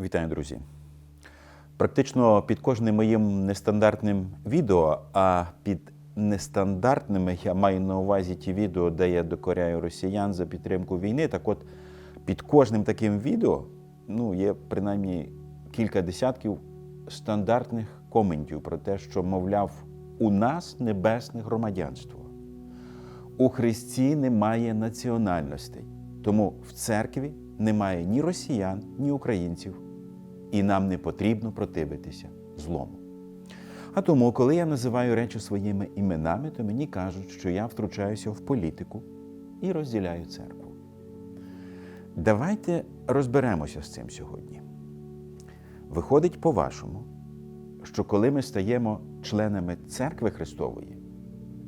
Вітаю, друзі. Практично під кожним моїм нестандартним відео, а під нестандартними я маю на увазі ті відео, де я докоряю росіян за підтримку війни. Так от під кожним таким відео ну, є принаймні кілька десятків стандартних коментів про те, що, мовляв, у нас небесне громадянство. У Христі немає національностей, тому в церкві немає ні росіян, ні українців, і нам не потрібно противитися злому. А тому, коли я називаю речі своїми іменами, то мені кажуть, що я втручаюся в політику і розділяю церкву. Давайте розберемося з цим сьогодні. Виходить, по-вашому, що коли ми стаємо членами церкви Христової,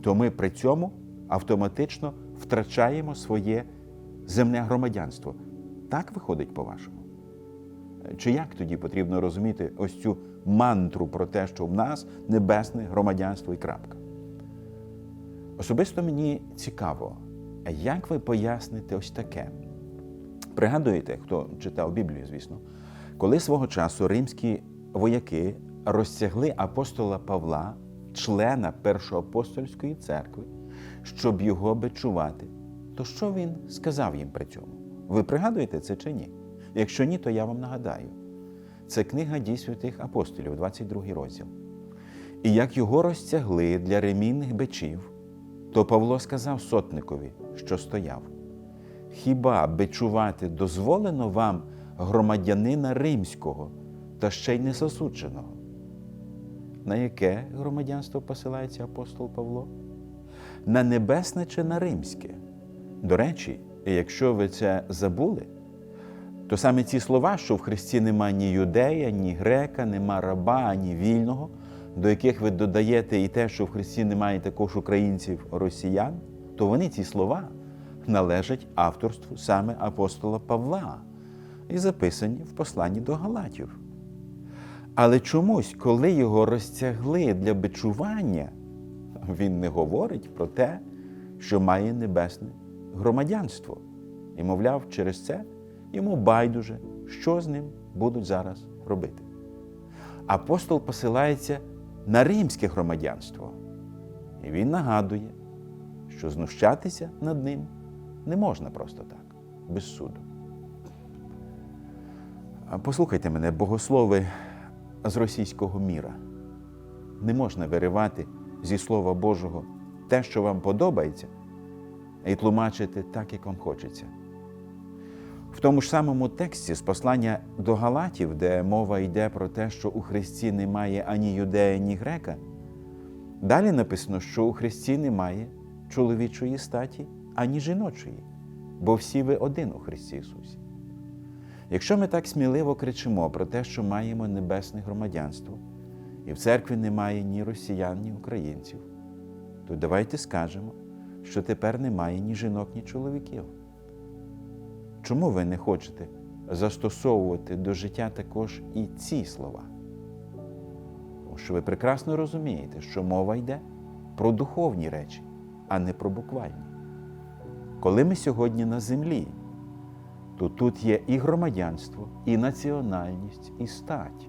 то ми при цьому автоматично втрачаємо своє земне громадянство. Так виходить по-вашому? Чи як тоді потрібно розуміти ось цю мантру про те, що в нас небесне громадянство і крапка? Особисто мені цікаво, як ви поясните ось таке? Пригадуєте, хто читав Біблію, звісно, коли свого часу римські вояки розтягли апостола Павла, члена Першоапостольської церкви, щоб його бичувати, то що він сказав їм при цьому? Ви пригадуєте це чи ні? Якщо ні, то я вам нагадаю. Це книга дій святих апостолів, 22 розділ. І як його розтягли для ремінних бичів, то Павло сказав сотникові, що стояв: Хіба бичувати дозволено вам громадянина римського та ще й не засудженого? На яке громадянство посилається апостол Павло? На небесне чи на римське? До речі, якщо ви це забули, то саме ці слова, що в Христі нема ні юдея, ні грека, нема раба, ані вільного, до яких ви додаєте і те, що в Христі немає також українців, росіян, то вони ці слова належать авторству саме апостола Павла і записані в посланні до Галатів. Але чомусь, коли його розтягли для бичування, він не говорить про те, що має небесне громадянство. І, мовляв, через це йому байдуже, що з ним будуть зараз робити. Апостол посилається на римське громадянство. І він нагадує, що знущатися над ним не можна просто так, без суду. Послухайте мене, богослови з російського міра. Не можна виривати зі Слова Божого те, що вам подобається, і тлумачити так, як вам хочеться. В тому ж самому тексті з послання до Галатів, де мова йде про те, що у Христі немає ані юдея, ні грека, далі написано, що у Христі немає чоловічої статі, ані жіночої, бо всі ви один у Христі Ісусі. Якщо ми так сміливо кричимо про те, що маємо небесне громадянство, і в церкві немає ні росіян, ні українців, то давайте скажемо, що тепер немає ні жінок, ні чоловіків. Чому ви не хочете застосовувати до життя також і ці слова? Тому що ви прекрасно розумієте, що мова йде про духовні речі, а не про буквальні. Коли ми сьогодні на землі, то тут є і громадянство, і національність, і стать.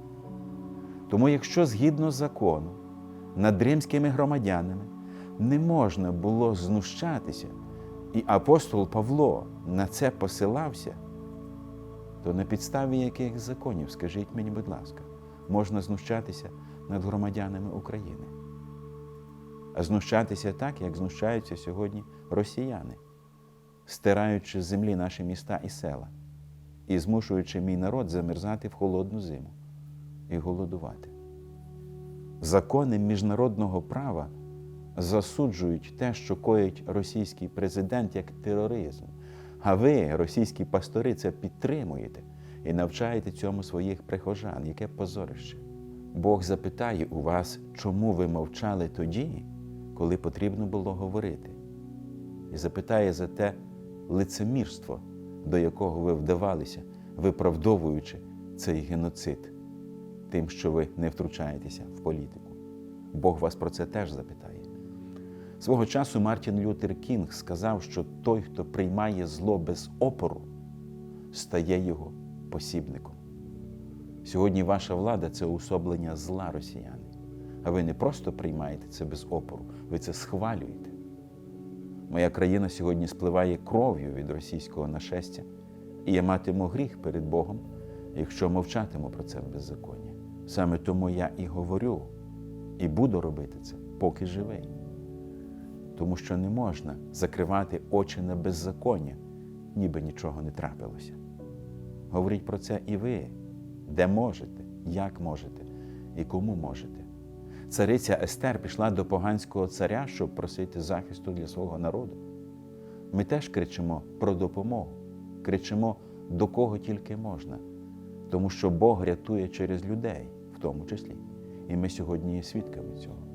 Тому, якщо згідно закону над римськими громадянами не можна було знущатися, і апостол Павло на це посилався, то на підставі яких законів, скажіть мені, будь ласка, можна знущатися над громадянами України? А знущатися так, як знущаються сьогодні росіяни, стираючи з землі наші міста і села і змушуючи мій народ замерзати в холодну зиму і голодувати. Закони міжнародного права засуджують те, що коїть російський президент як тероризм. А ви, російські пастори, це підтримуєте і навчаєте цьому своїх прихожан. Яке позорище. Бог запитає у вас, чому ви мовчали тоді, коли потрібно було говорити, і запитає за те лицемірство, до якого ви вдавалися, виправдовуючи цей геноцид, тим, що ви не втручаєтеся в політику. Бог вас про це теж запитає. Свого часу Мартін Лютер Кінг сказав, що той, хто приймає зло без опору, стає його посібником. Сьогодні ваша влада це уособлення зла росіяни. А ви не просто приймаєте це без опору, ви це схвалюєте. Моя країна сьогодні спливає кров'ю від російського нашестя, і я матиму гріх перед Богом, якщо мовчатиму про це в беззаконні. Саме тому я і говорю, і буду робити це, поки живий. Тому що не можна закривати очі на беззаконня, ніби нічого не трапилося. Говоріть про це і ви, де можете, як можете і кому можете. Цариця Естер пішла до поганського царя, щоб просити захисту для свого народу. Ми теж кричимо про допомогу, кричимо до кого тільки можна, тому що Бог рятує через людей, в тому числі. І ми сьогодні є свідками цього.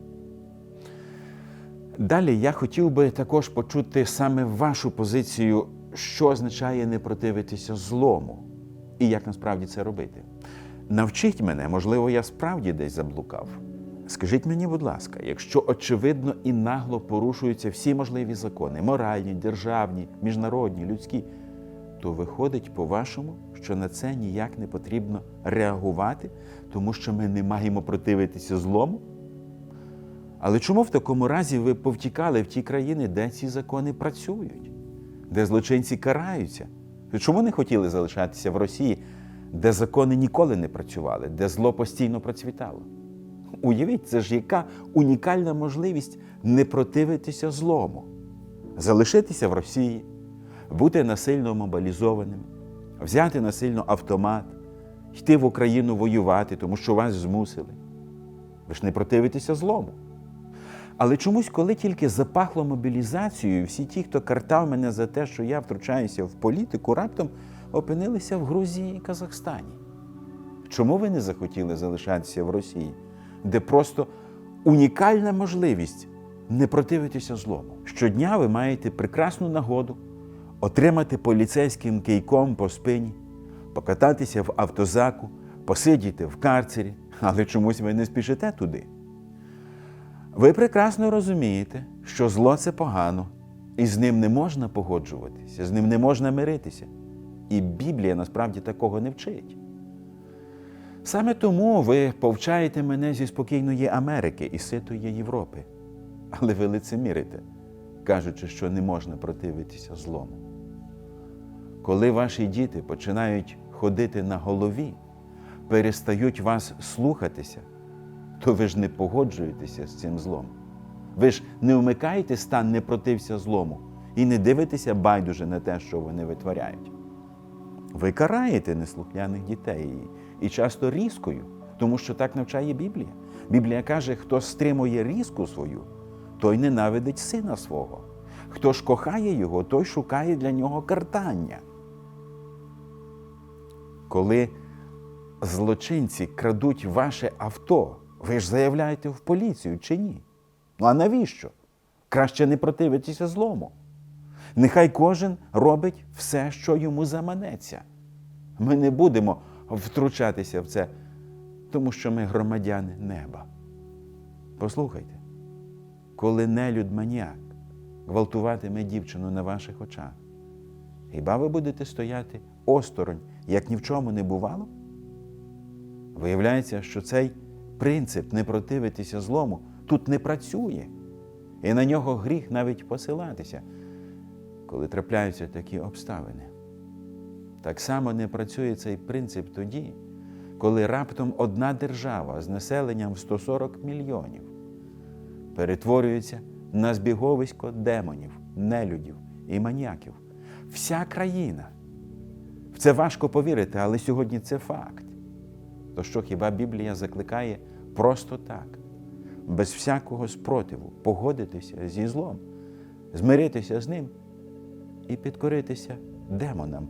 Далі я хотів би також почути саме вашу позицію, що означає не противитися злому і як насправді це робити. Навчіть мене, можливо, я справді десь заблукав. Скажіть мені, будь ласка, якщо очевидно і нагло порушуються всі можливі закони моральні, державні, міжнародні, людські, то виходить, по-вашому, що на це ніяк не потрібно реагувати, тому що ми не маємо противитися злому? Але чому в такому разі ви повтікали в ті країни, де ці закони працюють, де злочинці караються? Чому не хотіли залишатися в Росії, де закони ніколи не працювали, де зло постійно процвітало? Уявіть, це ж яка унікальна можливість не противитися злому, залишитися в Росії, бути насильно мобілізованим, взяти насильно автомат, йти в Україну воювати, тому що вас змусили. Ви ж не противитеся злому. Але чомусь, коли тільки запахло мобілізацією, всі ті, хто картав мене за те, що я втручаюся в політику, раптом опинилися в Грузії і Казахстані. Чому ви не захотіли залишатися в Росії, де просто унікальна можливість не противитися злому? Щодня ви маєте прекрасну нагоду отримати поліцейським кийком по спині, покататися в автозаку, посидіти в карцері, але чомусь ви не спішите туди. Ви прекрасно розумієте, що зло це погано, і з ним не можна погоджуватися, з ним не можна миритися. І Біблія насправді такого не вчить. Саме тому ви повчаєте мене зі спокійної Америки і ситої Європи, але ви лицемірите, кажучи, що не можна противитися злому. Коли ваші діти починають ходити на голові, перестають вас слухатися, то ви ж не погоджуєтеся з цим злом. Ви ж не вмикаєте стан не протився злому і не дивитеся байдуже на те, що вони витворяють. Ви караєте неслухняних дітей і часто різкою, тому що так навчає Біблія. Біблія каже, хто стримує різку свою, той ненавидить сина свого. Хто ж кохає його, той шукає для нього картання. Коли злочинці крадуть ваше авто, ви ж заявляєте в поліцію чи ні? Ну а навіщо? Краще не противитися злому. Нехай кожен робить все, що йому заманеться. Ми не будемо втручатися в це, тому що ми громадяни неба. Послухайте, коли нелюд маніак гвалтуватиме дівчину на ваших очах, хіба ви будете стояти осторонь, як ні в чому не бувало? Виявляється, що цей принцип не противитися злому тут не працює, і на нього гріх навіть посилатися, коли трапляються такі обставини. Так само не працює цей принцип тоді, коли раптом одна держава з населенням в 140 мільйонів перетворюється на збіговисько демонів, нелюдів і маніяків. Вся країна. В це важко повірити, але сьогодні це факт. То що хіба Біблія закликає просто так, без всякого спротиву, погодитися зі злом, змиритися з ним і підкоритися демонам,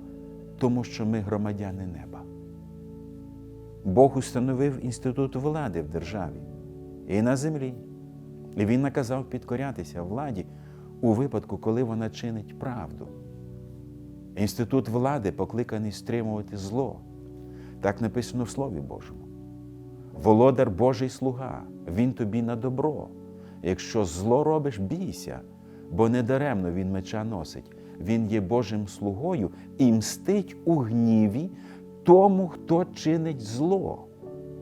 тому що ми громадяни неба. Бог установив інститут влади в державі і на землі. І Він наказав підкорятися владі у випадку, коли вона чинить правду. Інститут влади покликаний стримувати зло. Так написано в Слові Божому. Володар Божий слуга, Він тобі на добро. Якщо зло робиш, бійся, бо недаремно він меча носить. Він є Божим слугою і мстить у гніві тому, хто чинить зло.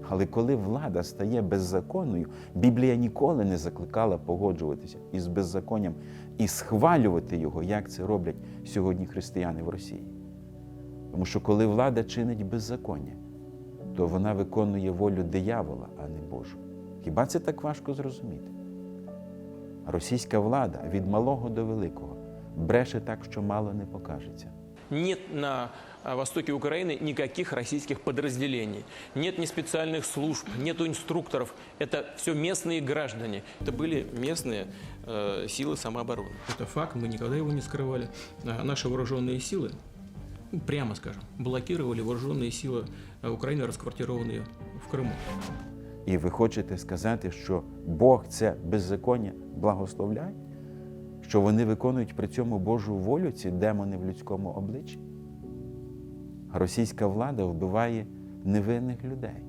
Але коли влада стає беззаконною, Біблія ніколи не закликала погоджуватися із беззаконням і схвалювати його, як це роблять сьогодні християни в Росії. Тому що коли влада чинить беззаконня, то вона виконує волю диявола, а не Божу. Хіба це так важко зрозуміти? Російська влада від малого до великого бреше так, що мало не покажеться. Нет на а, востоке Украины никаких российских подразделений. Нет ни специальных служб, нету инструкторов. Это все местные граждане. Это были местные э, силы самообороны. Это факт, мы никогда его не скрывали. А Наши вооруженные силы, ну, прямо скажем, блокировали вооруженные силы э, Украины, расквартированные в Крыму. І ви хочете сказати, що Бог це беззаконня благословляє? Що вони виконують при цьому Божу волю, ці демони в людському обличчі? Російська влада вбиває невинних людей,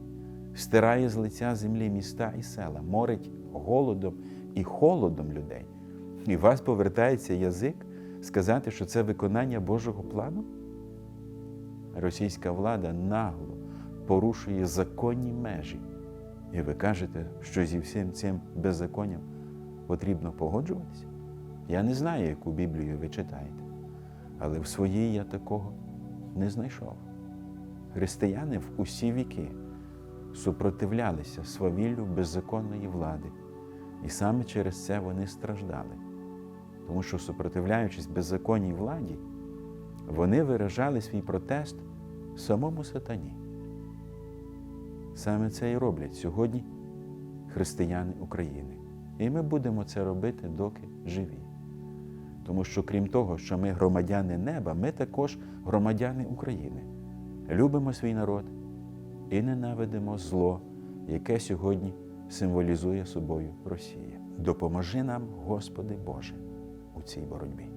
стирає з лиця землі міста і села, морить голодом і холодом людей. І у вас повертається язик сказати, що це виконання Божого плану? Російська влада нагло порушує законні межі. І ви кажете, що зі всім цим беззаконням потрібно погоджуватися? Я не знаю, яку Біблію ви читаєте, але в своїй я такого не знайшов. Християни в усі віки супротивлялися свавіллю беззаконної влади, і саме через це вони страждали. Тому що, супротивляючись беззаконній владі, вони виражали свій протест самому сатані. Саме це і роблять сьогодні християни України. І ми будемо це робити, доки живі. Тому що, крім того, що ми громадяни неба, ми також громадяни України. Любимо свій народ і ненавидимо зло, яке сьогодні символізує собою Росія. Допоможи нам, Господи Боже, у цій боротьбі.